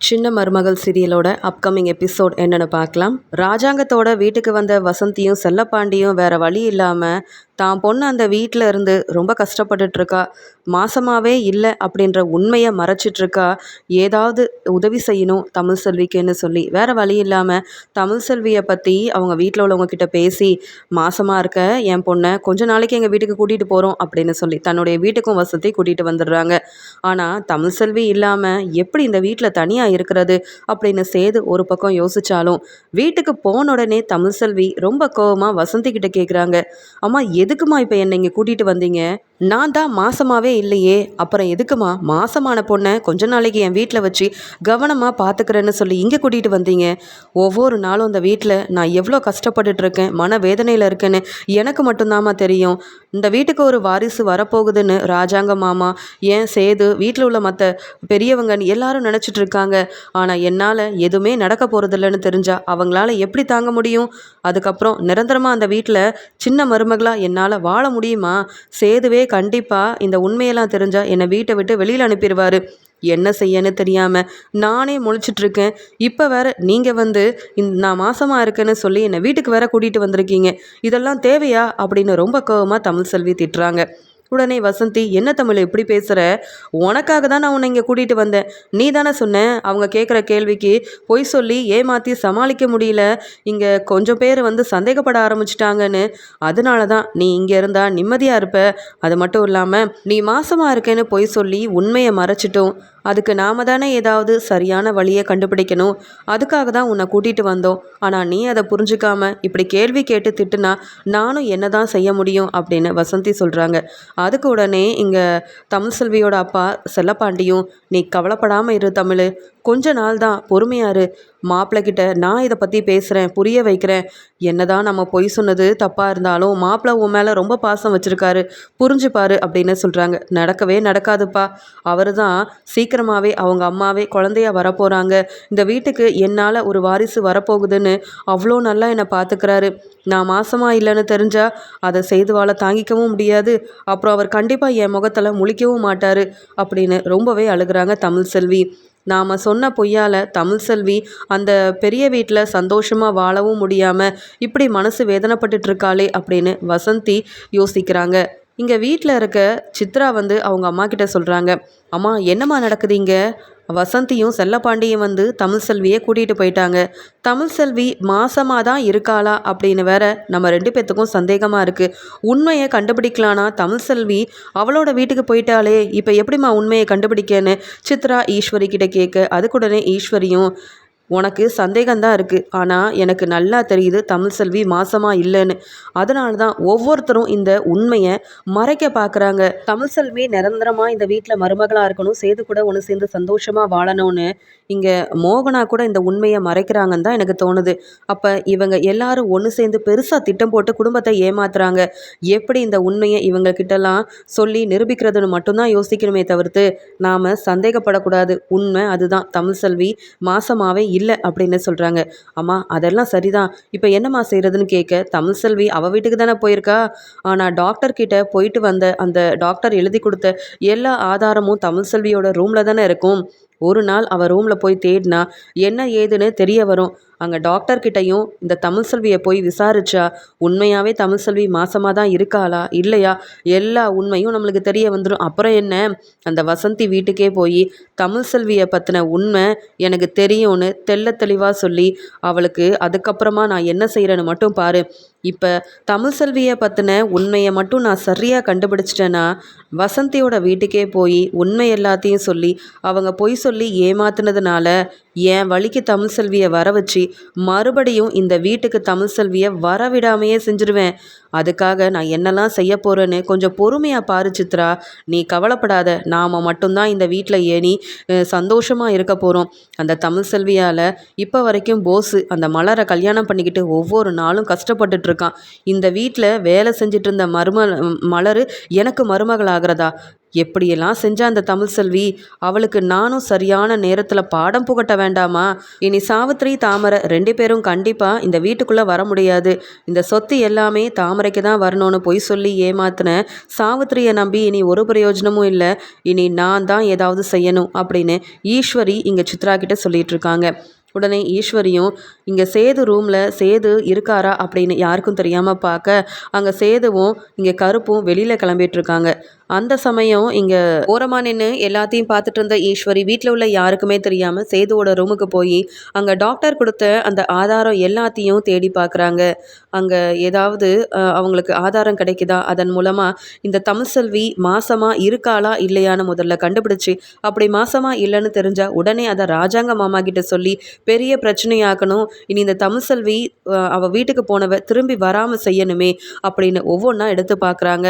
சின்ன மருமகள் சீரியலோட upcoming episode என்னென்னு பார்க்கலாம். ராஜாங்கத்தோட வீட்டுக்கு வந்த வசந்தியும் செல்லப்பாண்டியும் வேற வழி இல்லாமல் தான் பொண்ணு அந்த வீட்டில் இருந்து ரொம்ப கஷ்டப்பட்டுட்ருக்கா. மாசமாகவே இல்லை அப்படின்ற உண்மையை மறைச்சிட்ருக்கா. ஏதாவது உதவி செய்யணும் தமிழ் செல்விக்குன்னு சொல்லி. வேற வழி இல்லாமல் தமிழ் செல்வியை பற்றி அவங்க வீட்டில் உள்ளவங்க கிட்ட பேசி மாசமாக இருக்க என் பொண்ணை கொஞ்ச நாளைக்கு எங்கள் வீட்டுக்கு கூட்டிகிட்டு போகிறோம் அப்படின்னு சொல்லி தன்னுடைய வீட்டுக்கும் வசதி கூட்டிகிட்டு வந்துடுறாங்க. ஆனால் தமிழ் செல்வி இல்லாமல் எப்படி இந்த வீட்டில் தனியாக இருக்கிறது அப்படின்னு சேது ஒரு பக்கம் யோசிச்சாலும் வீட்டுக்கு போன உடனே தமிழ் செல்வி ரொம்ப கோவமாக வசந்தி கிட்ட கேட்குறாங்க அம்மா எதுக்குமா இப்போ என்னை இங்கே கூட்டிகிட்டு வந்தீங்க? நான் தான் மாசமாவே இல்லையே. அப்புறம் எதுக்குமா? மாசமான பொண்ணை கொஞ்ச நாளைக்கு என் வீட்டில் வச்சு கவனமாக பார்த்துக்கிறேன்னு சொல்லி இங்கே கூட்டிகிட்டு வந்தீங்க? ஒவ்வொரு நாளும் அந்த வீட்டில் நான் எவ்வளோ கஷ்டப்பட்டுட்டு இருக்கேன் மன வேதனையில் இருக்கேன்னு எனக்கு மட்டும்தாம்மா தெரியும். இந்த வீட்டுக்கு ஒரு வாரிசு வரப்போகுதுன்னு ராஜாங்க மாமா ஏன் சேது வீட்டில் உள்ள மற்ற பெரியவங்கன்னு எல்லாரும் நினச்சிட்டு இருக்காங்க ஆனால் என்னால் எதுவுமே நடக்க போகிறதில்லன்னு தெரிஞ்சா அவங்களால எப்படி தாங்க முடியும்? அதுக்கப்புறம் நிரந்தரமாக அந்த வீட்டில் சின்ன மருமகளாக என்னால் வாழ முடியுமா? சேதுவே கண்டிப்பாக இந்த உண்மையெல்லாம் தெரிஞ்சால் என்னை வீட்டை விட்டு வெளியில் அனுப்பிடுவார் என்ன செய்யன்னு தெரியாமல் நானே முழிச்சிட்ருக்கேன். இப்போ வேற நீங்கள் வந்து நான் மாசமாக இருக்கேன்னு சொல்லி என்னை வீட்டுக்கு வேற கூட்டிகிட்டு வந்திருக்கீங்க. இதெல்லாம் தேவையா? அப்படின்னு ரொம்ப கோவமாக தமிழ் செல்வி திட்டுறாங்க. உடனே வசந்தி என்ன தமிழ் எப்படி பேசுகிற உனக்காக தான் நான் உன்னை இங்கே கூட்டிகிட்டு வந்தேன். நீ தானே சொன்ன? அவங்க கேட்குற கேள்விக்கு பொய் சொல்லி ஏமாற்றி சமாளிக்க முடியல. இங்கே கொஞ்சம் பேர் வந்து சந்தேகப்பட ஆரம்பிச்சிட்டாங்கன்னு. அதனால தான் நீ இங்கே இருந்தால் நிம்மதியாக இருப்ப. அது மட்டும் இல்லாமல் நீ மாசமாக இருக்கேன்னு பொய் சொல்லி உண்மையை மறைச்சிட்டோம். அதுக்கு நாம தானே ஏதாவது சரியான வழியை கண்டுபிடிக்கணும். அதுக்காக தான் உன்னை கூட்டிகிட்டு வந்தோம். ஆனால் நீ அதை புரிஞ்சுக்காம இப்படி கேள்வி கேட்டு திட்டுனா நானும் என்ன தான் செய்ய முடியும் அப்படின்னு வசந்தி சொல்கிறாங்க அதுக்கு உடனே இங்கே தமிழ் செல்வியோட அப்பா செல்லப்பாண்டியும் நீ கவலைப்படாமல் இரு தமிழ். கொஞ்ச நாள் தான். பொறுமையாரு மாப்பிள்ளை நான் இதை பற்றி பேசுகிறேன் புரிய வைக்கிறேன். என்னதான் நம்ம பொய் சொன்னது தப்பாக இருந்தாலும் மாப்பிள்ளை உன் மேலே ரொம்ப பாசம் வச்சுருக்காரு. புரிஞ்சுப்பாரு அப்படின்னு சொல்கிறாங்க நடக்கவே நடக்காதுப்பா. அவர் தான் சீக்கிரமாகவே அவங்க அம்மாவே குழந்தைய வரப்போகிறாங்க இந்த வீட்டுக்கு என்னால் ஒரு வாரிசு வரப்போகுதுன்னு அவ்வளோ நல்லா என்னை பார்த்துக்கிறாரு நான் மாசமாக இல்லைன்னு தெரிஞ்சால் அதை செய்து வாழ தாங்கிக்கவும் முடியாது. அப்புறம் அவர் கண்டிப்பாக என் முகத்தில் முழிக்கவும் மாட்டார் அப்படின்னு ரொம்பவே அழுகிறாங்க தமிழ் செல்வி. நாம் சொன்ன பொய்யால் தமிழ் செல்வி அந்த பெரிய வீட்டில் சந்தோஷமாக வாழவும் முடியாமல் இப்படி மனசு வேதனைப்பட்டுட்ருக்காளே அப்படின்னு வசந்தி யோசிக்கிறாங்க. இங்கே வீட்டில் இருக்க சித்ரா வந்து அவங்க அம்மா கிட்ட சொல்கிறாங்க அம்மா என்னம்மா நடக்குது இங்கே? வசந்தியும் செல்லப்பாண்டியும் வந்து தமிழ் செல்வியை கூட்டிகிட்டு போயிட்டாங்க. தமிழ் செல்வி மாசமாக தான் இருக்காளா அப்படின்னு வேற நம்ம ரெண்டு பேர்த்துக்கும் சந்தேகமாக இருக்குது உண்மையை கண்டுபிடிக்கலானா? தமிழ் செல்வி அவளோட வீட்டுக்கு போயிட்டாலே இப்போ எப்படிம்மா உண்மையை கண்டுபிடிக்கன்னு சித்ரா ஈஸ்வரி கிட்ட கேட்க அதுக்குடனே ஈஸ்வரியும் உனக்கு சந்தேகம்தான் இருக்குது ஆனால் எனக்கு நல்லா தெரியுது தமிழ் செல்வி மாசமாக இல்லைன்னு. அதனால தான் ஒவ்வொருத்தரும் இந்த உண்மையை மறைக்க பார்க்குறாங்க தமிழ் செல்வி நிரந்தரமாக இந்த வீட்டில் மருமகளாக இருக்கணும் சேது கூட ஒன்று சேர்ந்து சந்தோஷமாக வாழணும்னு இங்கே மோகனா கூட இந்த உண்மையை மறைக்கிறாங்கன்னு தான் எனக்கு தோணுது. அப்போ இவங்க எல்லாரும் ஒன்று சேர்ந்து பெருசாக திட்டம் போட்டு குடும்பத்தை ஏமாத்துறாங்க. எப்படி இந்த உண்மையை இவங்கக்கிட்டலாம் சொல்லி நிரூபிக்கிறதுன்னு மட்டும்தான் யோசிக்கணுமே தவிர்த்து நாம் சந்தேகப்படக்கூடாது. உண்மை அதுதான். தமிழ் செல்வி மாசமாகவே இல்லை அப்படின்னு சொல்கிறாங்க அம்மா அதெல்லாம் சரிதான். இப்போ என்னம்மா செய்கிறதுன்னு கேட்க தமிழ் செல்வி அவள் வீட்டுக்கு தானே போயிருக்கா? ஆனால் டாக்டர் கிட்ட போயிட்டு வந்த அந்த டாக்டர் எழுதி கொடுத்த எல்லா ஆதாரமும் தமிழ் செல்வியோட ரூமில் தானே இருக்கும். ஒரு நாள் அவள் ரூமில் போய் தேடினா என்ன ஏதுன்னு தெரிய வரும். அங்கே டாக்டர்கிட்டையும் இந்த தமிழ் செல்வியை போய் விசாரிச்சா உண்மையாகவே தமிழ் செல்வி மாசமாக தான் இருக்காளா? இல்லையா? எல்லா உண்மையும் நம்மளுக்கு தெரிய வந்துடும் அப்புறம் என்ன? அந்த வசந்தி வீட்டுக்கே போய் தமிழ் செல்வியை பற்றின உண்மை எனக்கு தெரியும்னு தெல்ல தெளிவாக சொல்லி அவளுக்கு அதுக்கப்புறமா நான் என்ன செய்கிறேன்னு மட்டும் பாரு. இப்போ தமிழ் செல்வியை பற்றின உண்மையை மட்டும் நான் சரியாக கண்டுபிடிச்சிட்டேன்னா வசந்தியோட வீட்டுக்கே போய் உண்மை எல்லாத்தையும் சொல்லி அவங்க பொய் சொல்லி ஏமாத்தினதுனால என் வழிக்கு தமிழ் செல்வியை வர வச்சு மறுபடியும் இந்த வீட்டுக்கு தமிழ் செல்வியை வரவிடாமையே செஞ்சிருவேன். அதுக்காக நான் என்னெல்லாம் செய்ய போகிறேன்னு கொஞ்சம் பொறுமையாக பாரு சித்ரா. நீ கவலைப்படாத. நாம் மட்டும்தான் இந்த வீட்டில் ஏனி சந்தோஷமாக இருக்க போகிறோம் அந்த தமிழ் செல்வியால் இப்போ வரைக்கும் போஸு அந்த மலரை கல்யாணம் பண்ணிக்கிட்டு ஒவ்வொரு நாளும் கஷ்டப்பட்டுட்ருக்கான் இந்த வீட்டில் வேலை செஞ்சிட்டு இருந்த மரும மலர் எனக்கு மருமகள் ஆகிறதா எப்படியெல்லாம் செஞ்ச அந்த தமிழ் செல்வி? அவளுக்கு நானும் சரியான நேரத்தில் பாடம் புகட்ட வேண்டாமா? இனி சாவித்ரி தாமரை ரெண்டு பேரும் கண்டிப்பாக இந்த வீட்டுக்குள்ளே வர முடியாது. இந்த சொத்து எல்லாமே தாமரைக்கு தான் வரணும்னு பொய் சொல்லி ஏமாத்தின சாவித்திரியை நம்பி இனி ஒரு பிரயோஜனமும் இல்லை. இனி நான் தான் ஏதாவது செய்யணும் அப்படின்னு ஈஸ்வரி இங்கே சித்ரா கிட்ட சொல்லிட்டு இருக்காங்க. உடனே ஈஸ்வரியும் இங்கே சேது ரூமில் சேது இருக்காரா? அப்படின்னு யாருக்கும் தெரியாமல் பார்க்க அங்கே சேதுவும் இங்கே கருப்பும் வெளியில் கிளம்பிட்டுருக்காங்க அந்த சமயம் இங்கே ஓரமாக நின்று எல்லாத்தையும் பார்த்துட்டு இருந்த ஈஸ்வரி வீட்டில் உள்ள யாருக்குமே தெரியாமல் சேதுவோட ரூமுக்கு போய் அங்கே டாக்டர் கொடுத்த அந்த ஆதாரம் எல்லாத்தையும் தேடி பார்க்குறாங்க. அங்கே ஏதாவது அவங்களுக்கு ஆதாரம் கிடைக்குதா? அதன் மூலமாக இந்த தமிழ்செல்வி மாசமாக இருக்காளா? இல்லையான்னு முதல்ல கண்டுபிடிச்சி அப்படி மாசமாக இல்லைன்னு தெரிஞ்சால் உடனே அதை ராஜாங்க மாமா கிட்ட சொல்லி பெரிய பிரச்சனையாக்கணும். இனி இந்த தமிழ்செல்வி அவள் வீட்டுக்கு போனவ திரும்பி வராமல் செய்யணுமே அப்படின்னு ஒவ்வொன்றா எடுத்து பார்க்குறாங்க.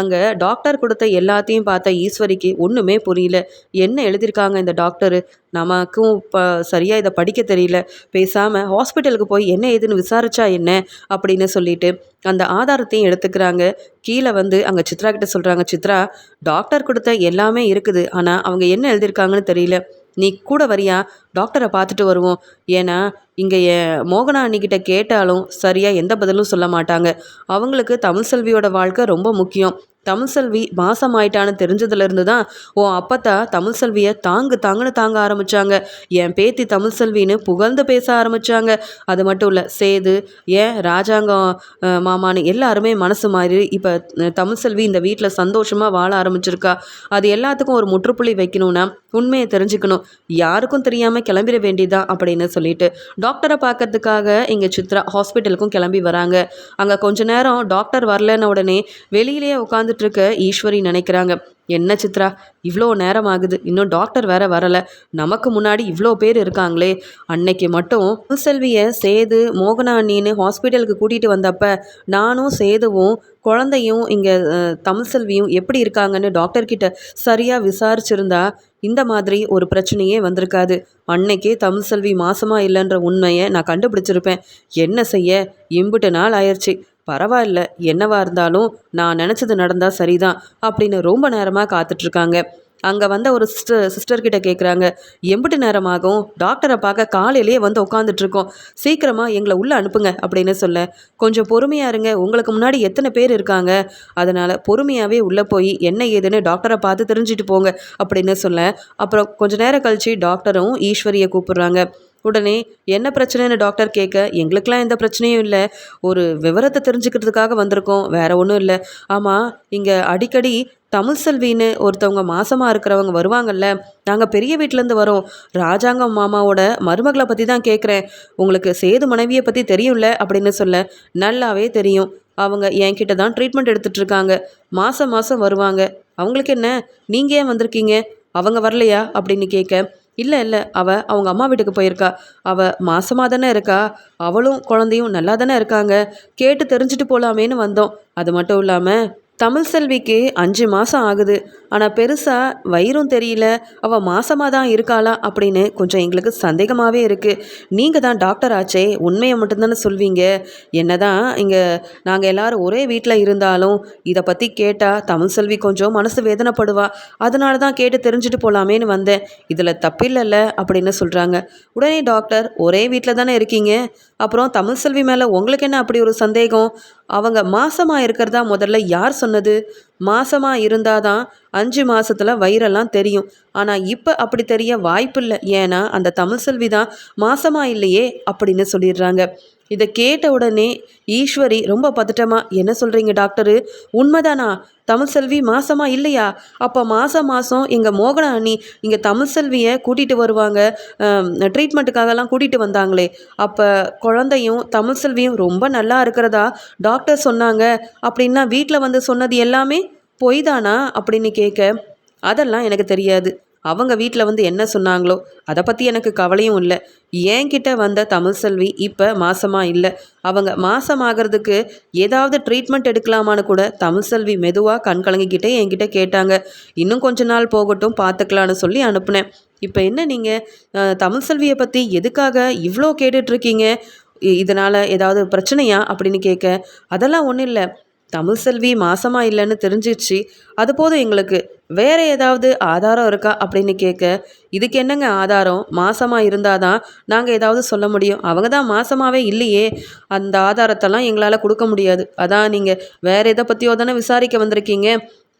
அங்கே டாக்டர் கொடுத்த எல்லாத்தையும் பார்த்த ஈஸ்வரிக்கு ஒன்றுமே புரியல. என்ன எழுதியிருக்காங்க இந்த டாக்டரு? நமக்கும் இப்போ சரியாக இதை படிக்க தெரியல. பேசாமல் ஹாஸ்பிட்டலுக்கு போய் என்ன ஏதுன்னு விசாரிச்சா என்ன அப்படின்னு சொல்லிட்டு அந்த ஆதாரத்தையும் எடுத்துக்கிறாங்க. கீழே வந்து அங்கே சித்ரா கிட்ட சொல்கிறாங்க சித்ரா டாக்டர் கொடுத்த எல்லாமே இருக்குது. ஆனால் அவங்க என்ன எழுதியிருக்காங்கன்னு தெரியல. நீ கூட வரியா? டாக்டரை பார்த்துட்டு வருவோம். ஏன்னா இங்கே என் மோகனா அண்ணிக்கிட்ட கேட்டாலும் சரியாக எந்த பதிலும் சொல்ல மாட்டாங்க. அவங்களுக்கு தமிழ் செல்வியோட வாழ்க்கை ரொம்ப முக்கியம். தமிழ் செல்வி மாசம் ஆயிட்டான்னு தெரிஞ்சதுலேருந்து தான் ஓ அப்பத்தா தமிழ் செல்வியை தாங்கு தாங்குன்னு தாங்க ஆரம்பித்தாங்க என் பேத்தி தமிழ் செல்வின்னு புகழ்ந்து பேச ஆரம்பித்தாங்க அது மட்டும் இல்லை சேது ஏன் ராஜாங்கம் மாமான்னு எல்லாருமே மனசு மாறி இப்போ தமிழ் செல்வி இந்த வீட்டில் சந்தோஷமாக வாழ ஆரம்பிச்சிருக்கா. அது எல்லாத்துக்கும் ஒரு முற்றுப்புள்ளி வைக்கணும்னா உண்மையை தெரிஞ்சுக்கணும். யாருக்கும் தெரியாமல் கிளம்பிட வேண்டியதான் அப்படின்னு சொல்லிட்டு டாக்டர் டாக்டரை பார்க்கறதுக்காக இங்கே சித்ரா ஹாஸ்பிட்டலுக்கும் கிளம்பி வராங்க. அங்கே கொஞ்ச நேரம் டாக்டர் வரலன்னு உடனே வெளியிலேயே உட்காந்துட்டு இருக்க ஈஸ்வரி நினைக்கிறாங்க. என்ன சித்ரா? இவ்வளோ நேரம் ஆகுது இன்னும் டாக்டர் வேற வரலை. நமக்கு முன்னாடி இவ்வளோ பேர் இருக்காங்களே. அன்னைக்கு மட்டும் செல்வியை சேது மோகனா அண்ணின்னு ஹாஸ்பிட்டலுக்கு கூட்டிகிட்டு வந்தப்ப நானும் சேதுவும் குழந்தையும் இங்கே தமிழ் செல்வியும் எப்படி இருக்காங்கன்னு டாக்டர்கிட்ட சரியாக விசாரிச்சிருந்தா இந்த மாதிரி ஒரு பிரச்சனையே வந்திருக்காது. அன்னைக்கே தமிழ் செல்வி மாசமாக இல்லைன்ற உண்மையை நான் கண்டுபிடிச்சிருப்பேன். என்ன செய்ய? இம்புட்டு நாள் ஆயிடுச்சு பரவாயில்ல என்னவா இருந்தாலும் நான் நினச்சது நடந்தால் சரிதான் அப்படின்னு ரொம்ப நேரமாக காத்துட்ருக்காங்க. அங்கே வந்த ஒரு சிஸ்டர் சிஸ்டர்கிட்ட கேட்குறாங்க எம்பிட்டு நேரமாகும்? டாக்டரை பார்க்க காலையிலேயே வந்து உட்காந்துட்ருக்கோம் சீக்கிரமாக எங்களை உள்ளே அனுப்புங்க அப்படின்னு சொல்ல. கொஞ்சம் பொறுமையாக இருங்க உங்களுக்கு முன்னாடி எத்தனை பேர் இருக்காங்க? அதனால் பொறுமையாகவே உள்ளே போய் என்ன ஏதுன்னு டாக்டரை பார்த்து தெரிஞ்சுட்டு போங்க அப்படின்னு சொல்ல. அப்புறம் கொஞ்சம் நேரம் கழித்து டாக்டரும் ஈஸ்வரியை கூப்பிடுறாங்க. உடனே என்ன பிரச்சனைன்னு டாக்டர் கேட்க எங்களுக்கெல்லாம் எந்த பிரச்சனையும் இல்லை. ஒரு விவரத்தை தெரிஞ்சுக்கிறதுக்காக வந்திருக்கோம். வேற ஒன்றும் இல்லை. ஆமாம் இங்கே அடிக்கடி தமிழ் செல்வின்னு ஒருத்தவங்க மாசமாக இருக்கிறவங்க வருவாங்கல்ல. நாங்கள் பெரிய வீட்டிலேருந்து வரோம். ராஜாங்கம் மாமாவோட மருமகளை பற்றி தான் கேட்குறேன். உங்களுக்கு சேது மனைவியை பற்றி தெரியும்ல? அப்படின்னு சொல்ல நல்லாவே தெரியும். அவங்க என்கிட்ட தான் ட்ரீட்மெண்ட் எடுத்துகிட்டுருக்காங்க மாதம் மாதம் வருவாங்க. அவங்களுக்கு என்ன? நீங்கள் ஏன் வந்திருக்கீங்க? அவங்க வரலையா? அப்படின்னு கேட்க இல்லை இல்லை. அவள் அவங்க அம்மா வீட்டுக்கு போயிருக்கா. அவள் மாசமாக தானே இருக்கா. அவளும் குழந்தையும் நல்லா தானே இருக்காங்க. கேட்டு தெரிஞ்சுட்டு போகலாமேன்னு வந்தோம். அது மட்டும் இல்லாமல் தமிழ் செல்விக்கு அஞ்சு மாதம் ஆகுது. ஆனால் பெருசாக வயிறும் தெரியல. அவள் மாசமாக தான் இருக்காளா அப்படின்னு கொஞ்சம் எங்களுக்கு சந்தேகமாகவே இருக்குது நீங்கள் தான் டாக்டர் ஆச்சே. உண்மையை மட்டும்தானே சொல்வீங்க. என்ன தான் இங்கே நாங்கள் எல்லோரும் ஒரே வீட்டில் இருந்தாலும் இதை பற்றி கேட்டால் தமிழ் செல்வி கொஞ்சம் மனசு வேதனைப்படுவா. அதனால தான் கேட்டு தெரிஞ்சுட்டு போகலாமேன்னு வந்தேன். இதில் தப்பில்லைல்ல அப்படின்னு சொல்கிறாங்க உடனே டாக்டர் ஒரே வீட்டில் தானே இருக்கீங்க? அப்புறம் தமிழ் செல்வி மேலே உங்களுக்கு என்ன அப்படி ஒரு சந்தேகம்? அவங்க மாசமாக இருக்கிறதா முதல்ல யார் சொன்னது? மாசமாக இருந்தால் தான் அஞ்சு மாதத்தில் வயிறெல்லாம் தெரியும். ஆனால் இப்போ அப்படி தெரிய வாய்ப்பில்லை. ஏன்னா அந்த தமிழ் செல்வி தான் மாசமாக இல்லையே அப்படின்னு சொல்லிடுறாங்க. இதை கேட்ட உடனே ஈஸ்வரி ரொம்ப பதட்டமா என்ன சொல்கிறீங்க டாக்டரு? உண்மைதானா? தமிழ் செல்வி மாசமா இல்லையா? அப்போ மாதம் மாதம் எங்கள் மோகன அண்ணி இங்கே தமிழ் செல்வியை கூட்டிகிட்டு வருவாங்க. ட்ரீட்மெண்ட்டுக்காகலாம் கூட்டிகிட்டு வந்தாங்களே. அப்போ குழந்தையும் தமிழ் செல்வியும் ரொம்ப நல்லா இருக்கிறதா? டாக்டர் சொன்னாங்க. அப்படின்னா வீட்டில் வந்து சொன்னது எல்லாமே பொய் தானா அப்படின்னு கேட்க அதெல்லாம் எனக்கு தெரியாது. அவங்க வீட்டில் வந்து என்ன சொன்னாங்களோ அதை பற்றி எனக்கு கவலையும் இல்லை. என்கிட்ட வந்த தமிழ் செல்வி இப்போ மாசமாக இல்லை. அவங்க மாசமாகிறதுக்கு ஏதாவது ட்ரீட்மெண்ட் எடுக்கலாமான்னு கூட தமிழ் செல்வி மெதுவாக கண் கலங்கிக்கிட்டே என்கிட்ட கேட்டாங்க. இன்னும் கொஞ்ச நாள் போகட்டும் பார்த்துக்கலான்னு சொல்லி அனுப்புனேன். இப்போ என்ன நீங்கள் தமிழ் செல்வியை பற்றி எதுக்காக இவ்வளோ கேட்டுட்ருக்கீங்க இதனால் ஏதாவது பிரச்சனையா? அப்படின்னு கேட்க அதெல்லாம் ஒன்றும் இல்லை. தமிழ்செல்வி மாசமா இல்லைன்னு தெரிஞ்சிடுச்சு அது போதும் எங்களுக்கு. வேற ஏதாவது ஆதாரம் இருக்கா அப்படின்னு கேட்க இதுக்கு என்னங்க ஆதாரம்? மாசமா இருந்தாதான் நாங்கள் ஏதாவது சொல்ல முடியும். அவங்க தான் மாசமாவே இல்லையே. அந்த ஆதாரத்தெல்லாம் எங்களால் கொடுக்க முடியாது. அதான் நீங்கள் வேற எதை பற்றியோ தானே விசாரிக்க வந்திருக்கீங்க.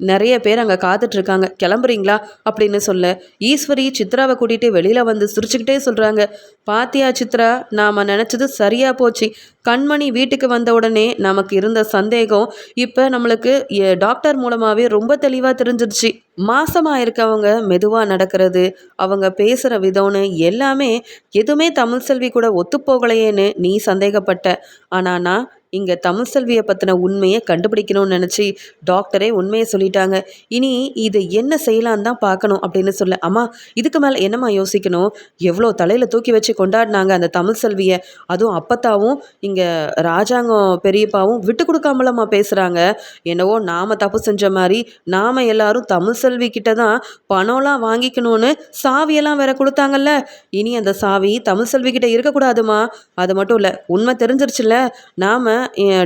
நிறைய பேர் அங்கே காத்துட்ருக்காங்க. கிளம்புறீங்களா? அப்படின்னு சொல்ல ஈஸ்வரி சித்ராவை கூட்டிகிட்டு வெளியில் வந்து சிரிச்சுக்கிட்டே சொல்கிறாங்க பாத்தியா சித்ரா நாம் நினச்சது சரியாக போச்சு. கண்மணி வீட்டுக்கு வந்த உடனே நமக்கு இருந்த சந்தேகம் இப்போ நம்மளுக்கு டாக்டர் மூலமாகவே ரொம்ப தெளிவாக தெரிஞ்சிருச்சு. மாசமாக இருக்கவங்க மெதுவாக நடக்கிறது அவங்க பேசுகிற விதம்னு எல்லாமே எதுவுமே தமிழ் செல்வி கூட ஒத்துப்போகலையேன்னு நீ சந்தேகப்பட்ட. ஆனால் நான் இங்கே தமிழ் செல்வியை பற்றின உண்மையை கண்டுபிடிக்கணும்னு நினச்சி டாக்டரே உண்மையை சொல்லிட்டாங்க. இனி இதை என்ன செய்யலான்னு தான் பார்க்கணும் அப்படின்னு சொல்ல அம்மா இதுக்கு மேலே என்னம்மா யோசிக்கணும்? எவ்வளோ தலையில் தூக்கி வச்சு கொண்டாடினாங்க அந்த தமிழ் செல்வியை. அதுவும் அப்பத்தாவும் இங்கே ராஜாங்கம் பெரியப்பாவும் விட்டு கொடுக்காமலம்மா பேசுகிறாங்க என்னவோ நாம் தப்பு செஞ்ச மாதிரி நாம் எல்லாரும் தமிழ் செல்வி கிட்ட தான் பணம்லாம் வாங்கிக்கணும்னு சாவியெல்லாம் வேற கொடுத்தாங்கல்ல. இனி அந்த சாவி தமிழ் செல்வி கிட்ட இருக்கக்கூடாதுமா. அது மட்டும் இல்லை உண்மை தெரிஞ்சிருச்சுல்ல. நாம்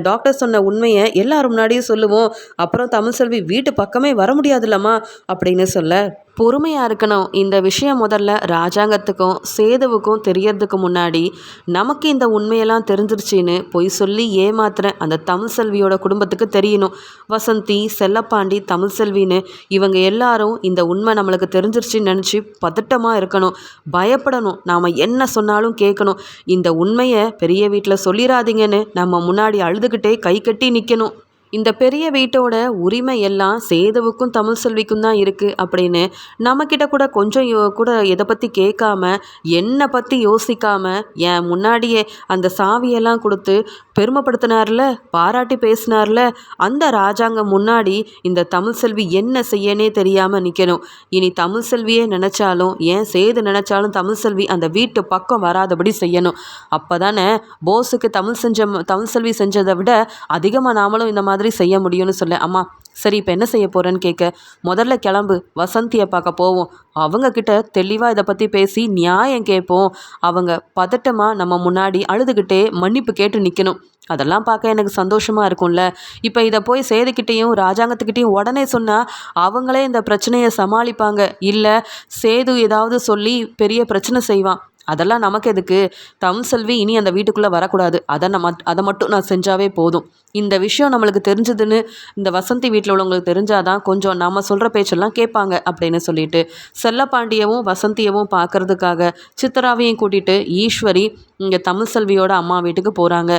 டாக்டர் சொன்ன உண்மையை எல்லாரும் முன்னாடியும் சொல்லுவோம். அப்புறம் தமிழ் செல்வி வீட்டு பக்கமே வர முடியாதுல்லம்மா அப்படின்னு சொல்ல பொறுமையாக இருக்கணும். இந்த விஷயம் முதல்ல ராஜாங்கத்துக்கும் சேதுவுக்கும் தெரியறதுக்கு முன்னாடி நமக்கு இந்த உண்மையெல்லாம் தெரிஞ்சிருச்சின்னு பொய் சொல்லி ஏமாத்துற அந்த தமிழ் செல்வியோட குடும்பத்துக்கு தெரியணும். வசந்தி செல்லப்பாண்டி தமிழ் செல்வின்னு இவங்க எல்லாரும் இந்த உண்மை நம்மளுக்கு தெரிஞ்சிருச்சுன்னு நினச்சி பதட்டமாக இருக்கணும். பயப்படணும். நாம் என்ன சொன்னாலும் கேட்கணும். இந்த உண்மையை பெரிய வீட்டில் சொல்லிடாதீங்கன்னு நம்ம முன்னாடி அழுதுகிட்டே கை கட்டி நிற்கணும் இந்த பெரிய வீட்டோட உரிமை எல்லாம் சேதுவுக்கும் தமிழ் செல்விக்கும் தான் இருக்குது அப்படின்னு நம்மக்கிட்ட கூட கொஞ்சம் கூட இதை பற்றி கேட்காம என்னை பற்றி யோசிக்காம என் முன்னாடியே அந்த சாவியெல்லாம் கொடுத்து பெருமைப்படுத்தினார்ல பாராட்டி பேசினார்ல அந்த ராஜாங்க முன்னாடி இந்த தமிழ் செல்வி என்ன செய்யனே தெரியாமல் நிற்கணும் இனி தமிழ் செல்வியே நினச்சாலும் ஏன் சேது நினச்சாலும் தமிழ் செல்வி அந்த வீட்டு பக்கம் வராதபடி செய்யணும். அப்போ தானே போஸுக்கு தமிழ் செஞ்ச தமிழ் செல்வி செஞ்சதை விட அதிகமாக நாமளும் இந்த மாதிரி செய்ய முடியும்னு சொல்ல அம்மா சரி இப்போ என்ன செய்ய போகிறேன்னு கேட்க முதல்ல கிளம்பு வசந்தியை பார்க்க போவோம். அவங்கக்கிட்ட தெளிவாக இதை பற்றி பேசி நியாயம் கேட்போம் அவங்க பதட்டமாக நம்ம முன்னாடி அழுதுகிட்டே மன்னிப்பு கேட்டு நிற்கணும் அதெல்லாம் பார்க்க எனக்கு சந்தோஷமாக இருக்கும்ல. இப்போ இதை போய் சேதுக்கிட்டேயும் ராஜாங்கத்துக்கிட்டேயும் உடனே சொன்னால் அவங்களே இந்த பிரச்சனையை சமாளிப்பாங்க. இல்லை சேது ஏதாவது சொல்லி பெரிய பிரச்சனை செய்வான். அதெல்லாம் நமக்கு எதுக்கு? தம் செல்வி இனி அந்த வீட்டுக்குள்ளே வரக்கூடாது. அதை நம்ம அதை மட்டும் நான் செஞ்சாவே போதும். இந்த விஷயம் நம்மளுக்கு தெரிஞ்சதுன்னு இந்த வசந்தி வீட்டில் உள்ளவங்களுக்கு தெரிஞ்சாதான் கொஞ்சம் நம்ம சொல்கிற பேச்செல்லாம் கேட்பாங்க அப்படின்னு சொல்லிட்டு செல்லப்பாண்டியவும் வசந்தியவும் பார்க்கறதுக்காக சித்ராவையும் கூட்டிகிட்டு ஈஸ்வரி இங்கே தமிழ் செல்வியோட அம்மா வீட்டுக்கு போகிறாங்க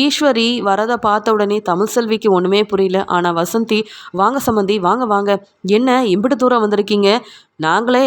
ஈஸ்வரி வரதை பார்த்த உடனே தமிழ் செல்விக்கு ஒன்றுமே புரியல. ஆனால் வசந்தி வாங்க சம்மந்தி வாங்க வாங்க. என்ன இம்பிட்டு தூரம் வந்திருக்கீங்க? நாங்களே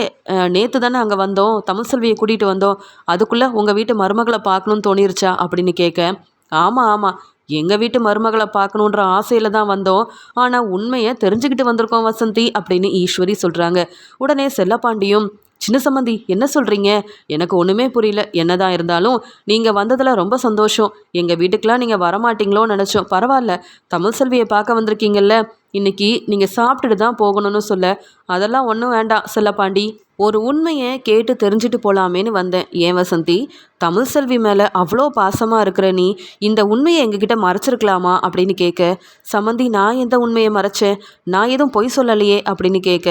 நேற்று தானே அங்கே வந்தோம். தமிழ் செல்வியை கூட்டிகிட்டு வந்தோம். அதுக்குள்ளே உங்கள் வீட்டு மருமகளை பார்க்கணுன்னு தோணிருச்சா? அப்படின்னு கேட்க ஆமாம் ஆமாம் எங்கள் வீட்டு மருமகளை பார்க்கணுன்ற ஆசையில் தான் வந்தோம். ஆனால் உண்மையை தெரிஞ்சுக்கிட்டு வந்திருக்கோம் வசந்தி அப்படின்னு ஈஸ்வரி சொல்கிறாங்க உடனே செல்லப்பாண்டியும் சின்ன சம்மந்தி என்ன சொல்கிறீங்க எனக்கு ஒன்றுமே புரியல. என்னதான் இருந்தாலும் நீங்கள் வந்ததில் ரொம்ப சந்தோஷம். எங்கள் வீட்டுக்கெலாம் நீங்கள் வரமாட்டீங்களோன்னு நினச்சோம். பரவாயில்ல. தமிழ் செல்வியை பார்க்க வந்திருக்கீங்கல்ல. இன்னைக்கு நீங்கள் சாப்பிட்டுட்டு தான் போகணும்னு சொல்ல. அதெல்லாம் ஒன்றும் வேண்டாம். செல்லப்பாண்டி. ஒரு உண்மையை கேட்டு தெரிஞ்சுட்டு போகலாமேன்னு வந்தேன். ஏன் வசந்தி தமிழ் செல்வி மேலே அவ்வளோ பாசமாக இருக்கிற நீ இந்த உண்மையை எங்ககிட்ட மறைச்சிருக்கலாமா? அப்படின்னு கேட்க சம்மந்தி நான் எந்த உண்மையை மறைச்சேன்? நான் எதுவும் பொய் சொல்லலையே? அப்படின்னு கேட்க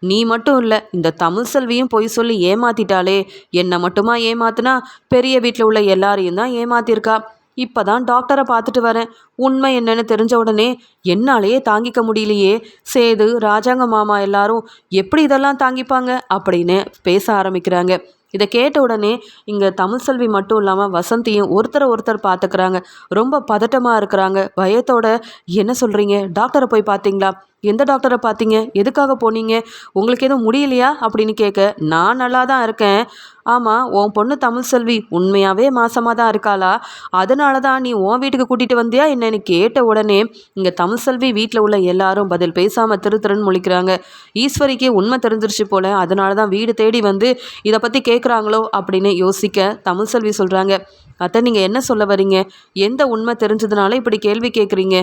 நீ மட்டும் இல்லை இந்த தமிழ் செல்வியும் பொய் சொல்லி ஏமாத்திட்டாளே. என்னை மட்டுமா ஏமாத்துனா? பெரிய வீட்டில் உள்ள எல்லாரையும் தான் ஏமாத்திருக்கா. இப்போ தான் டாக்டரை பார்த்துட்டு வரேன். உண்மை என்னன்னு தெரிஞ்ச உடனே என்னாலேயே தாங்கிக்க முடியலையே. சேது ராஜாங்க மாமா எல்லாரும் எப்படி இதெல்லாம் தாங்கிப்பாங்க? அப்படின்னு பேச ஆரம்பிக்கிறாங்க. இதை கேட்ட உடனே இங்கே தமிழ் செல்வி மட்டும் இல்லாமல் வசந்தியும் ஒருத்தரை ஒருத்தர் பார்த்துக்கிறாங்க. ரொம்ப பதட்டமாக இருக்கிறாங்க. பயத்தோட என்ன சொல்கிறீங்க டாக்டரை போய் பார்த்தீங்களா? எந்த டாக்டரை பார்த்தீங்க? எதுக்காக போனீங்க? உங்களுக்கு எதுவும் முடியலையா? அப்படின்னு கேட்க நான் நல்லா தான் இருக்கேன். ஆமாம் உன் பொண்ணு தமிழ் செல்வி உண்மையாகவே மாசமாக தான் இருக்காளா? அதனால தான் நீ உன் வீட்டுக்கு கூட்டிகிட்டு வந்தியா என்னன்னு கேட்ட உடனே இங்கே தமிழ் செல்வி வீட்டில் உள்ள எல்லாரும் பதில் பேசாமல் திரு திருன்னு முழிக்கிறாங்க. ஈஸ்வரிக்கே உண்மை தெரிஞ்சிருச்சு போல அதனால தான் வீடு தேடி வந்து இதை பற்றி கேட்குறாங்களோ அப்படின்னு யோசிக்க தமிழ் செல்வி சொல்கிறாங்க அத்தை நீங்கள் என்ன சொல்ல வரீங்க? எந்த உண்மை தெரிஞ்சதுனால இப்படி கேள்வி கேட்குறீங்க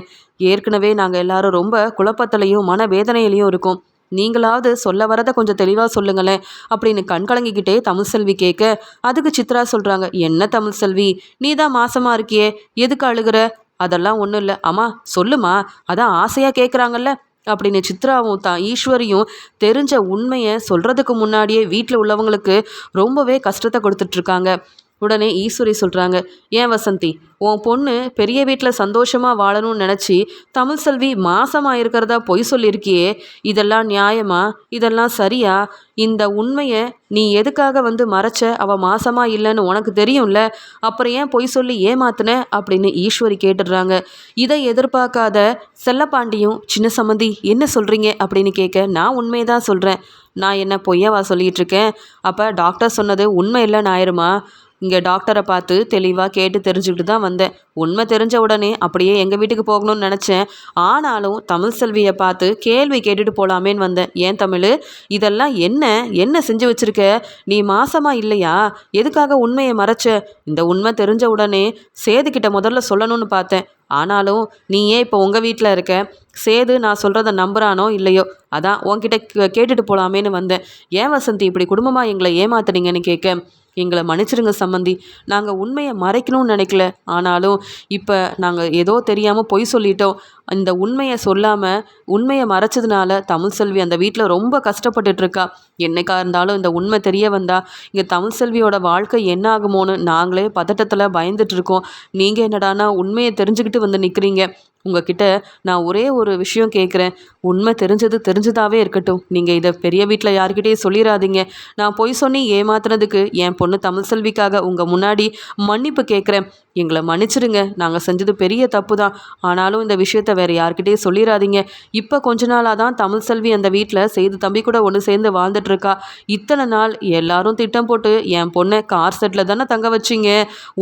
ஏற்கனவே நாங்கள் எல்லாரும் ரொம்ப குழப்பத்திலையும் மன வேதனையிலையும் இருக்கோம். நீங்களாவது சொல்ல வரதை கொஞ்சம் தெளிவாக சொல்லுங்களேன். அப்படின்னு கண்கலங்கிக்கிட்டே தமிழ் செல்வி கேட்க அதுக்கு சித்ரா சொல்கிறாங்க என்ன தமிழ் செல்வி? நீ தான் மாசமாக இருக்கியே. எதுக்கு அழுகுற? அதெல்லாம் ஒன்றும் இல்லை. அம்மா சொல்லுமா? அதான் ஆசையாக கேட்குறாங்கல்ல அப்படின்னு சித்ராவும் தான் ஈஸ்வரியும் தெரிஞ்ச உண்மையை சொல்கிறதுக்கு முன்னாடியே வீட்டில் உள்ளவங்களுக்கு ரொம்பவே கஷ்டத்தை கொடுத்துட்ருக்காங்க. உடனே ஈஸ்வரி சொல்கிறாங்க ஏன் வசந்தி உன் பொண்ணு பெரிய வீட்டில் சந்தோஷமாக வாழணும்னு நினச்சி தமிழ் செல்வி மாசமாக இருக்கிறதா பொய் சொல்லியிருக்கியே இதெல்லாம் நியாயமா இதெல்லாம் சரியா? இந்த உண்மையை நீ எதுக்காக வந்து மறைச்ச? அவள் மாசமாக இல்லைன்னு உனக்கு தெரியும்ல அப்புறம் ஏன் பொய் சொல்லி ஏமாத்துன? அப்படின்னு ஈஸ்வரி கேட்டுடுறாங்க. இதை எதிர்பார்க்காத செல்லப்பாண்டியும் சின்ன சம்மந்தி என்ன சொல்கிறீங்க அப்படின்னு கேட்க நான் உண்மையை தான் சொல்கிறேன் நான் என்ன பொய்யாவா சொல்லிகிட்டு இருக்கேன்? அப்போ டாக்டர் சொன்னது உண்மை இல்லைன்னு ஆயிருமா? இங்கே டாக்டரை பார்த்து தெளிவாக கேட்டு தெரிஞ்சுக்கிட்டு தான் வந்தேன். உண்மை தெரிஞ்ச உடனே அப்படியே எங்கள் வீட்டுக்கு போகணும்னு நினச்சேன். ஆனாலும் தமிழ் செல்வியை பார்த்து கேள்வி கேட்டுட்டு போகலாமேன்னு வந்தேன். ஏன் தமிழ்? இதெல்லாம் என்ன? என்ன செஞ்சு வச்சுருக்க? நீ மாசமாக இல்லையா? எதுக்காக உண்மையை மறைச்ச? இந்த உண்மை தெரிஞ்ச உடனே சேதுக்கிட்ட முதல்ல சொல்லணும்னு பார்த்தேன். ஆனாலும் நீ ஏன் இப்போ உங்கள் வீட்டில் இருக்க? சேது நான் சொல்கிறத நம்புறானோ இல்லையோ? அதான் உன்கிட்ட கேட்டுட்டு போகலாமேன்னு வந்தேன். ஏன் வசந்தி இப்படி குடும்பமாக எங்களை ஏமாத்துனீங்கன்னு கேட்க எங்களை மன்னிச்சிருங்க சம்மந்தி நாங்கள் உண்மையை மறைக்கணும்னு நினைக்கல. ஆனாலும் இப்போ நாங்கள் ஏதோ தெரியாமல் பொய் சொல்லிட்டோம். இந்த உண்மையை சொல்லாமல் உண்மையை மறைச்சதுனால தமிழ் செல்வி அந்த வீட்டில் ரொம்ப கஷ்டப்பட்டுட்ருக்கா என்னைக்கா இருந்தாலும் இந்த உண்மை தெரிய வந்தால் இங்கே தமிழ் செல்வியோட வாழ்க்கை என்ன ஆகுமோன்னு நாங்களே பதட்டத்தில் பயந்துட்டுருக்கோம் நீங்கள் என்னடானா உண்மையை தெரிஞ்சுக்கிட்டு வந்து நிற்கிறீங்க உங்ககிட்ட நான் ஒரே ஒரு விஷயம் கேட்குறேன் உண்மை தெரிஞ்சது தெரிஞ்சதாகவே இருக்கட்டும். நீங்கள் இதை பெரிய வீட்டில் யார்கிட்டயும் சொல்லிடாதீங்க நான் பொய் சொன்னி ஏமாத்துனதுக்கு என் பொண்ணு தமிழ் செல்விக்காக உங்கள் முன்னாடி மன்னிப்பு கேட்குறேன் எங்களை மன்னிச்சிடுங்க நாங்கள் செஞ்சது பெரிய தப்பு தான் ஆனாலும் இந்த விஷயத்த வேறு யார்கிட்டயும் சொல்லிடாதீங்க இப்போ கொஞ்ச நாளாக தான் தமிழ் செல்வி அந்த வீட்டில் செய்து தம்பி கூட ஒன்று சேர்ந்து வாழ்ந்துட்டுருக்கா இத்தனை நாள் எல்லாரும் திட்டம் போட்டு என் பொண்ணை கார் செட்டில் தானே தங்க வச்சிங்க.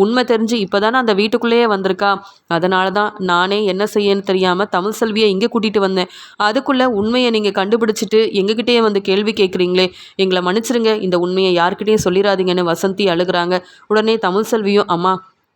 உண்மை தெரிஞ்சு இப்போ தானே அந்த வீட்டுக்குள்ளேயே வந்திருக்கா. அதனால தான் நானே என்ன செய்யன்னு தெரியாமல் தமிழ் செல்வியை இங்கே கூட்டிகிட்டு வந்தேன். அதுக்குள்ளே உண்மையை நீங்கள் கண்டுபிடிச்சிட்டு எங்ககிட்டயே வந்து கேள்வி கேட்குறீங்களே எங்களை மன்னிச்சிருங்க. இந்த உண்மையை யாருக்கிட்டேயும் சொல்லிடாதீங்கன்னு வசந்தி அழுகிறாங்க. உடனே தமிழ் செல்வியும் அம்மா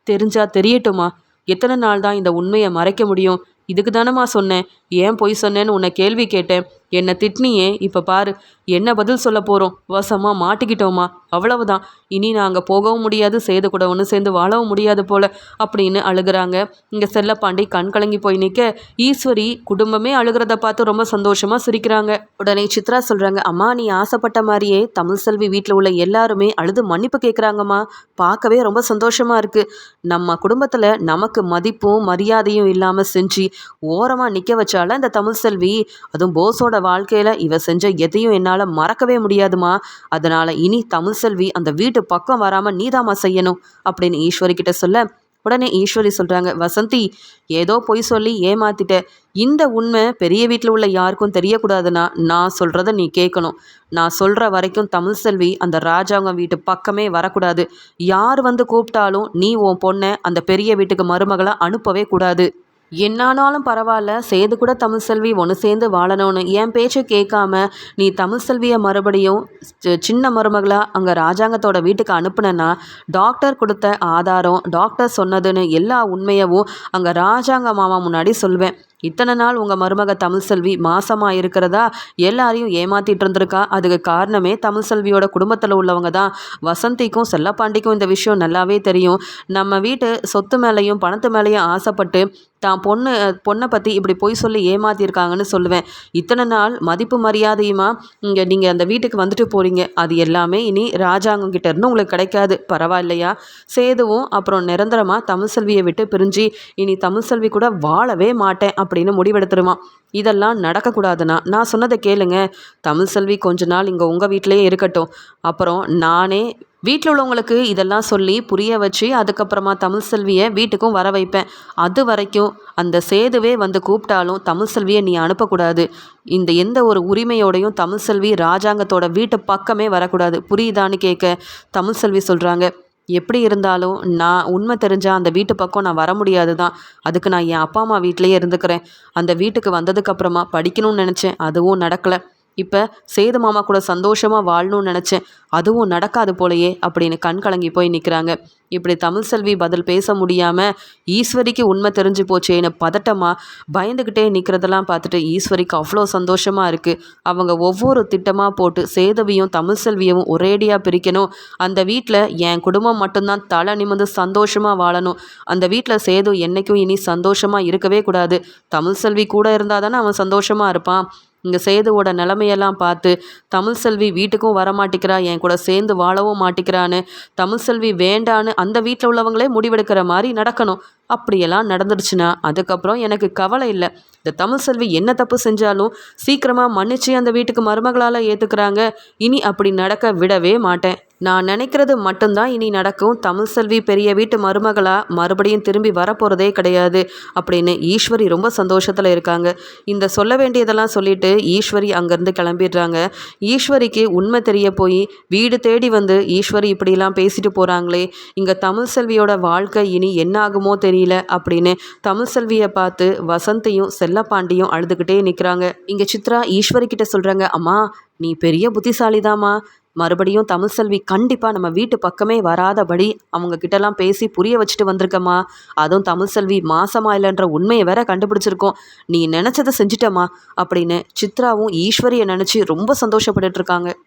தெரிஞ்சா தெரியட்டுமா எத்தனை நாள் தான் இந்த உண்மையை மறைக்க முடியும்? இதுக்கு தானம்மா சொன்னேன். ஏன் பொய் சொன்னேன்னு உன்னை கேள்வி கேட்டேன். என்னை திட்னியே இப்போ பாரு என்ன பதில் சொல்ல போகிறோம் வசமாக மாட்டிக்கிட்டோமா? அவ்வளவுதான். இனி நாங்கள் போகவும் முடியாது சேது கூட ஒன்று சேர்ந்து வாழவும் முடியாது போல அப்படின்னு அழுகிறாங்க. இங்கே செல்லப்பாண்டி கண் கலங்கி போய் நிற்க ஈஸ்வரி குடும்பமே அழுகிறத பார்த்து ரொம்ப சந்தோஷமாக சிரிக்கிறாங்க. உடனே சித்ரா சொல்கிறாங்க அம்மா நீ ஆசைப்பட்ட மாதிரியே தமிழ் செல்வி வீட்டில் உள்ள எல்லாருமே அழுது மன்னிப்பு கேட்குறாங்கம்மா பார்க்கவே ரொம்ப சந்தோஷமாக இருக்குது நம்ம குடும்பத்தில் நமக்கு மதிப்பும் மரியாதையும் இல்லாமல் செஞ்சு ஓரமாக நிற்க வச்சால இந்த தமிழ் செல்வி அதுவும் போஸோட வாழ்க்கையில் இவ செஞ்ச எதையும் என்னால் மறக்கவே முடியாதுமா. அதனால் இனி தமிழ் செல்வி அந்த வீட்டு பக்கம் வராமல் நீதாம்மா செய்யணும் அப்படின்னு ஈஸ்வரி கிட்ட சொல்ல உடனே ஈஸ்வரி சொல்கிறாங்க வசந்தி ஏதோ பொய் சொல்லி ஏமாத்திட்ட. இந்த உண்மை பெரிய வீட்டில் உள்ள யாருக்கும் தெரியக்கூடாதுன்னா நான் சொல்கிறத நீ கேட்கணும். நான் சொல்கிற வரைக்கும் தமிழ் செல்வி அந்த ராஜாங்க வீட்டு பக்கமே வரக்கூடாது. யார் வந்து கூப்பிட்டாலும் நீ உன் பொண்ணை அந்த பெரிய வீட்டுக்கு மருமகளை அனுப்பவே கூடாது. என்னானாலும் பரவாயில்ல. சேது கூட தமிழ் செல்வி ஒன்று சேர்ந்து வாழணும்னு. என் பேச்சை கேட்காம நீ தமிழ் செல்வியை மறுபடியும் சின்ன மருமகளாக அங்கே ராஜாங்கத்தோட வீட்டுக்கு அனுப்புனேன்னா டாக்டர் கொடுத்த ஆதாரம் டாக்டர் சொன்னதுன்னு எல்லா உண்மையவும் அங்கே ராஜாங்க மாமா முன்னாடி சொல்வேன். இத்தனை நாள் உங்கள் மருமக தமிழ்செல்வி மாசமாக இருக்கிறதா? எல்லாரையும் ஏமாத்திட்டு இருந்திருக்கா? அதுக்கு காரணமே தமிழ்செல்வியோட குடும்பத்தில் உள்ளவங்க தான். வசந்திக்கும் செல்லப்பாண்டிக்கும் இந்த விஷயம் நல்லாவே தெரியும். நம்ம வீட்டு சொத்து மேலேயும் பணத்து மேலேயும் ஆசைப்பட்டு தான் பொண்ணு பொண்ணை பற்றி இப்படி பொய் சொல்லி ஏமாத்தியிருக்காங்கன்னு சொல்லுவேன். இத்தனை நாள் மதிப்பு மரியாதையுமா? இங்கே நீங்கள் அந்த வீட்டுக்கு வந்துட்டு போகிறீங்க அது எல்லாமே இனி ராஜாங்கம் கிட்ட இருந்து உங்களுக்கு கிடைக்காது. பரவாயில்லையா? சேதுவும் அப்புறம் நிரந்தரமாக தமிழ்செல்வியை விட்டு பிரிஞ்சு இனி தமிழ் செல்வி கூட வாழவே மாட்டேன். அப்படின்னு முடிவெடுத்துருவான் இதெல்லாம் நடக்கக்கூடாதுன்னா நான் சொன்னதை கேளுங்க. தமிழ் செல்வி கொஞ்ச நாள் இங்கே உங்கள் வீட்டிலேயே இருக்கட்டும். அப்புறம் நானே வீட்டில் உள்ளவங்களுக்கு இதெல்லாம் சொல்லி புரிய வச்சு அதுக்கப்புறமா தமிழ் செல்வியை வீட்டுக்கும் வர வைப்பேன். அது வரைக்கும் அந்த சேதுவே வந்து கூப்பிட்டாலும் தமிழ் செல்வியை நீ அனுப்பக்கூடாது. இந்த எந்த ஒரு உரிமையோடையும் தமிழ் செல்வி ராஜாங்கத்தோட வீட்டு பக்கமே வரக்கூடாது. புரியுதான்னு கேட்க தமிழ் செல்வி சொல்கிறாங்க எப்படி இருந்தாலும் நான் உண்மை தெரிஞ்சால் அந்த வீட்டு பக்கம் நான் வர முடியாது தான் அதுக்கு நான் என் அப்பா அம்மா வீட்டிலையே இருந்துக்கிறேன். அந்த வீட்டுக்கு வந்ததுக்கப்புறமா படிக்கணும்னு நினச்சேன். அதுவும் நடக்கலை. இப்போ சேது மாமா கூட சந்தோஷமாக வாழணும்னு நினச்சேன். அதுவும் நடக்காது போலையே அப்படின்னு கண் கலங்கி போய் நிற்கிறாங்க இப்படி தமிழ் செல்வி பதில் பேச முடியாமல் ஈஸ்வரிக்கு உண்மை தெரிஞ்சு போச்சேன்னு பதட்டமாக பயந்துக்கிட்டே நிற்கிறதெல்லாம் பார்த்துட்டு ஈஸ்வரிக்கு அவ்வளோ சந்தோஷமாக இருக்குது அவங்க ஒவ்வொரு திட்டமாக போட்டு சேதவியும் தமிழ் செல்வியவும் ஒரேடியாக பிரிக்கணும். அந்த வீட்டில் என் குடும்பம் மட்டும்தான் தலை நிமிந்து சந்தோஷமாக வாழணும். அந்த வீட்டில் சேது என்றைக்கும் இனி சந்தோஷமாக இருக்கவே கூடாது. தமிழ் செல்வி கூட இருந்தால் தானே அவன் சந்தோஷமாக இருப்பான். இங்கே சேதுவோட நிலமையெல்லாம் பார்த்து தமிழ் செல்வி வீட்டுக்கும் வரமாட்டேங்கிறா என் கூட சேர்ந்து வாழவும் மாட்டேங்கிறான்னு தமிழ் செல்வி வேண்டான்னு அந்த வீட்டில் உள்ளவங்களே முடிவெடுக்கிற மாதிரி நடக்கணும். அப்படியெல்லாம் நடந்துடுச்சுன்னா அதுக்கப்புறம் எனக்கு கவலை இல்லை. இந்த தமிழ் செல்வி என்ன தப்பு செஞ்சாலும் சீக்கிரமாக மன்னிச்சு அந்த வீட்டுக்கு மருமகளால் ஏற்றுக்கிறாங்க இனி அப்படி நடக்க விடவே மாட்டேன். நான் நினைக்கிறது மட்டும்தான் இனி நடக்கும். தமிழ் செல்வி பெரிய வீட்டு மருமகளாக மறுபடியும் திரும்பி வரப்போகிறதே கிடையாது. அப்படின்னு ஈஸ்வரி ரொம்ப சந்தோஷத்தில் இருக்காங்க. இந்த சொல்ல வேண்டியதெல்லாம் சொல்லிட்டு ஈஸ்வரி அங்கேருந்து கிளம்பிடுறாங்க. ஈஸ்வரிக்கு உண்மை தெரிய போய் வீடு தேடி வந்து ஈஸ்வரி இப்படிலாம் பேசிட்டு போகிறாங்களே இங்கே தமிழ் செல்வியோட வாழ்க்கை இனி என்ன ஆகுமோ தெரியல அப்படின்னு தமிழ் செல்வியை பார்த்து வசந்தியும் செல்லப்பாண்டியும் அழுதுகிட்டே நிற்கிறாங்க இங்கே சித்ரா ஈஸ்வரி கிட்ட சொல்கிறாங்க அம்மா நீ பெரிய புத்திசாலிதாம்மா. மறுபடியும் தமிழ் செல்வி கண்டிப்பாக நம்ம வீட்டு பக்கமே வராதபடி அவங்க கிட்டலாம் பேசி புரிய வச்சுட்டு வந்திருக்கம்மா. அதுவும் தமிழ் செல்வி மாசமா இல்லைன்ற உண்மையை வேற கண்டுபிடிச்சிருக்கோம். நீ நினச்சதை செஞ்சிட்டம்மா அப்படின்னு சித்ராவும் ஈஸ்வரியை நினச்சி ரொம்ப சந்தோஷப்பட்டுட்டு இருக்காங்க.